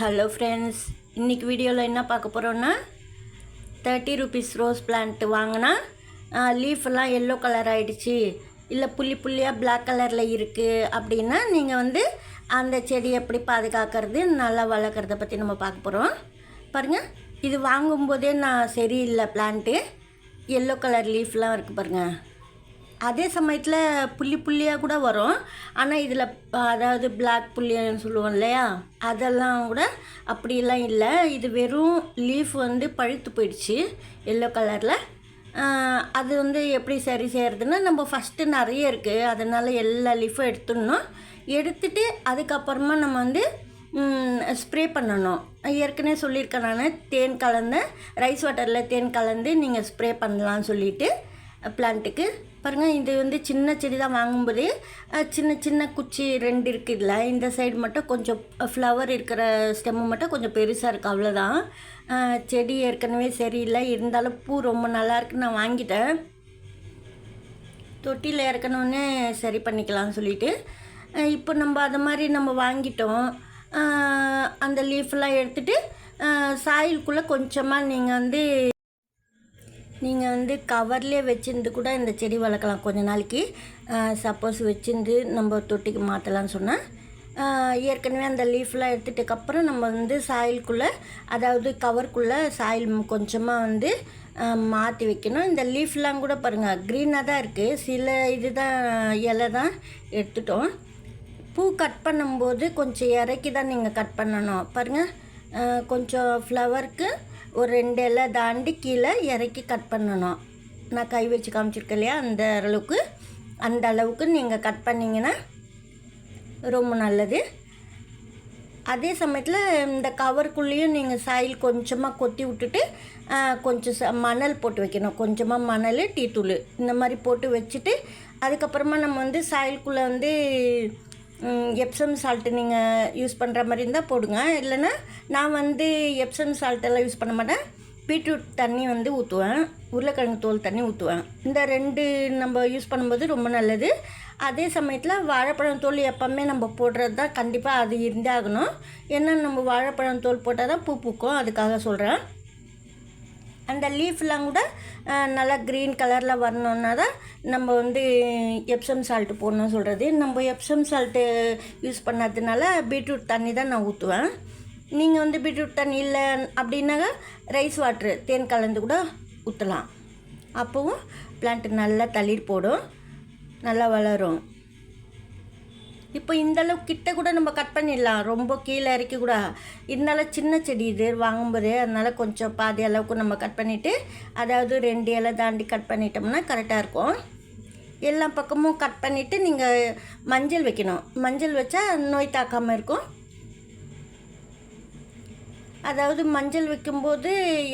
Hello friends இன்றைக்கி வீடியோவில் என்ன பார்க்க போகிறோன்னா தேர்ட்டி ருபீஸ் ரோஸ் பிளான்ட் வாங்கினா லீஃபெல்லாம் எல்லோ கலர் ஆகிடுச்சி இல்லை புள்ளி புள்ளியாக பிளாக் கலரில் இருக்குது அப்படின்னா நீங்கள் வந்து அந்த செடி எப்படி பாதுகாக்கிறது நல்லா வளர்க்குறத பற்றி நம்ம பார்க்க போகிறோம் பாருங்கள் இது வாங்கும்போதே நான் சரியில்லை பிளான்ட்டு எல்லோ கலர் லீஃப்லாம் இருக்குது பாருங்கள் அதே சமயத்தில் புள்ளி புள்ளியாக கூட வரும். ஆனால் இதில் அதாவது பிளாக் புள்ளின்னு சொல்லுவோம் இல்லையா? அதெல்லாம் கூட அப்படியெல்லாம் இல்லை. இது வெறும் லீஃப் வந்து பழுத்து போயிடுச்சு எல்லோ கலரில் அது வந்து எப்படி சரி செய்கிறதுன்னா நம்ம ஃபஸ்ட்டு நிறைய இருக்குது அதனால் எல்லா லீஃபும் எடுத்துடணும். எடுத்துட்டு அதுக்கப்புறமா நம்ம வந்து ஸ்ப்ரே பண்ணணும். ஏற்கனவே சொல்லியிருக்கேன் நான் தேன் கலந்து ரைஸ் வாட்டரில் தேன் கலந்து நீங்கள் ஸ்ப்ரே பண்ணலாம்னு சொல்லிவிட்டு பிளான்ட்டுக்கு பாருங்கள் இது வந்து சின்ன செடி தான் வாங்கும்போது சின்ன சின்ன குச்சி ரெண்டு இருக்குது இதில் இந்த சைடு மட்டும் கொஞ்சம் ஃப்ளவர் இருக்கிற ஸ்டெம்மு மட்டும் கொஞ்சம் பெருசாக இருக்குது அவ்வளோதான் செடி ஏற்கனவே சரியில்லை இருந்தாலும் பூ ரொம்ப நல்லா இருக்குன்னு நான் வாங்கிட்டேன். தொட்டியில் இறக்கணுன்னே சரி பண்ணிக்கலாம்னு சொல்லிட்டு இப்போ நம்ம அது மாதிரி நம்ம வாங்கிட்டோம். அந்த லீஃப்லாம் எடுத்துகிட்டு சாயிலுக்குள்ளே கொஞ்சமாக நீங்கள் வந்து நீங்கள் வந்து கவர்லேயே வச்சிருந்து கூட இந்த செடி வளர்க்கலாம் கொஞ்ச நாளைக்கு. சப்போஸ் வச்சிருந்து நம்ம தொட்டிக்கு மாற்றலாம்னு சொன்னால் ஏற்கனவே அந்த லீஃப்லாம் எடுத்துட்டக்கப்புறம் நம்ம வந்து சாயிலுக்குள்ளே அதாவது கவருக்குள்ளே சாயில் கொஞ்சமாக வந்து மாற்றி வைக்கணும். இந்த லீஃப்லாம் கூட பாருங்கள் க்ரீனாக தான் இருக்குது சில இதுதான் இலை தான் எடுத்துட்டோம். பூ கட் பண்ணும்போது கொஞ்சம் இறக்கி தான் நீங்கள் கட் பண்ணணும். பாருங்கள் கொஞ்சம் ஃப்ளவருக்கு ஒரு ரெண்டு இலை தாண்டி கீழே இறக்கி கட் பண்ணணும். நான் கை வச்சு காமிச்சிருக்கேன் இல்லையா? அந்த அளவுக்கு. அந்த அளவுக்கு நீங்கள் கட் பண்ணிங்கன்னா ரொம்ப நல்லது. அதே சமயத்தில் இந்த கவருக்குள்ளேயும் நீங்கள் சாயில் கொஞ்சமாக கொத்தி விட்டுட்டு கொஞ்சம் ச மணல் போட்டு வைக்கணும். கொஞ்சமாக மணல் டீ தூள் இந்த மாதிரி போட்டு வச்சுட்டு அதுக்கப்புறமா நம்ம வந்து சாயலுக்குள்ளே வந்து எப்சம் சால்ட்டு நீங்கள் யூஸ் பண்ணுற மாதிரி இருந்தால் போடுங்க. இல்லைன்னா நான் வந்து எப்சம் சால்ட்டெல்லாம் யூஸ் பண்ண மாட்டேன். பீட்ரூட் தண்ணி வந்து ஊற்றுவேன் உருளைக்கிழங்கு தோல் தண்ணி ஊற்றுவேன் இந்த ரெண்டு நம்ம யூஸ் பண்ணும்போது ரொம்ப நல்லது. அதே சமயத்தில் வாழைப்பழம் தோல் எப்போவுமே நம்ம போடுறது தான் கண்டிப்பாக அது இருந்தே ஆகணும். ஏன்னா நம்ம வாழைப்பழம் தோல் போட்டால் தான் பூ பூக்கும். அதுக்காக சொல்கிறேன் அந்த லீஃப்லாம் கூட நல்லா க்ரீன் கலரில் வரணுன்னா தான் நம்ம வந்து எப்சம் சால்ட்டு போடணும்னு சொல்கிறது நம்ம எப்சம் சால்ட்டு யூஸ் பண்ணாததுனால பீட்ரூட் தண்ணி தான் நான் ஊற்றுவேன் நீங்கள் வந்து பீட்ரூட் தண்ணி இல்லை அப்படின்னாக்கா ரைஸ் வாட்ரு தேன் கலந்து கூட ஊற்றலாம் அப்போவும் பிளான்ட் நல்லா தளிர் போடும். நல்லா வளரும். இப்போ இந்த கிட்ட கூட நம்ம கட் பண்ணிடலாம். ரொம்ப கீழே இறக்கி கூட. இருந்தாலும் சின்ன செடி இது வாங்கும்போது அதனால் கொஞ்சம் பாதி அளவுக்கு நம்ம கட் பண்ணிவிட்டு அதாவது ரெண்டு இலை தாண்டி கட் பண்ணிட்டோம்னா கரெக்டாக இருக்கும். எல்லா பக்கமும் கட் பண்ணிவிட்டு நீங்கள் மஞ்சள் வைக்கணும். மஞ்சள் வச்சா நோய் தாக்காமல் இருக்கும். அதாவது மஞ்சள் வைக்கும்போது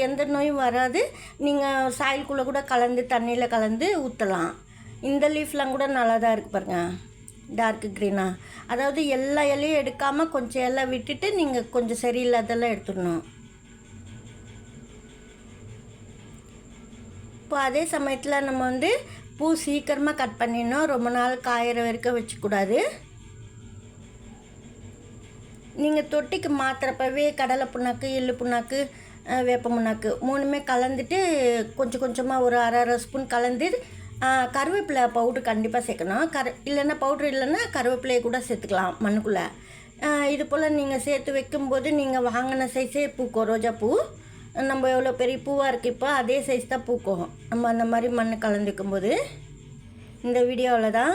எந்த நோயும் வராது. நீங்கள் சாயலுக்குள்ளே கூட கலந்து தண்ணியில் கலந்து ஊற்றலாம் இந்த லீஃப்லாம் கூட நல்லா தான் இருக்குது பாருங்கள் டார்க் க்ரீனா அதாவது எல்லா இலையும் எடுக்காமல் கொஞ்சம் இலை விட்டுட்டு நீங்கள் கொஞ்சம் சரியில்லாதெல்லாம் எடுத்துடணும். இப்போ அதே சமயத்தில் நம்ம வந்து பூ சீக்கிரமாக கட் பண்ணிடணும். ரொம்ப நாள் காயிற வரைக்கும் வச்சுக்கூடாது. நீங்கள் தொட்டிக்கு மாத்திரப்பவே கடலை புண்ணாக்கு எள்ளு புண்ணாக்கு வேப்ப புண்ணாக்கு மூணுமே கலந்துட்டு கொஞ்சம் கொஞ்சமாக ஒரு அரை அரை ஸ்பூன் கலந்து கருவேப்பிலை பவுட்ரு கண்டிப்பாக சேர்க்கணும். கரு இல்லைன்னா பவுட்ரு இல்லைன்னா கருவேப்பிலையை கூட சேர்த்துக்கலாம் மண்ணுக்குள்ளே. இது போல் நீங்கள் சேர்த்து வைக்கும்போது நீங்கள் வாங்கின சைஸே பூக்கும் ரோஜா பூ. நம்ம எவ்வளோ பெரிய பூவாக இருக்குது இப்போ அதே சைஸ் தான் பூக்கும். நம்ம அந்த மாதிரி மண் கலந்துக்கும்போது இந்த வீடியோவில் தான்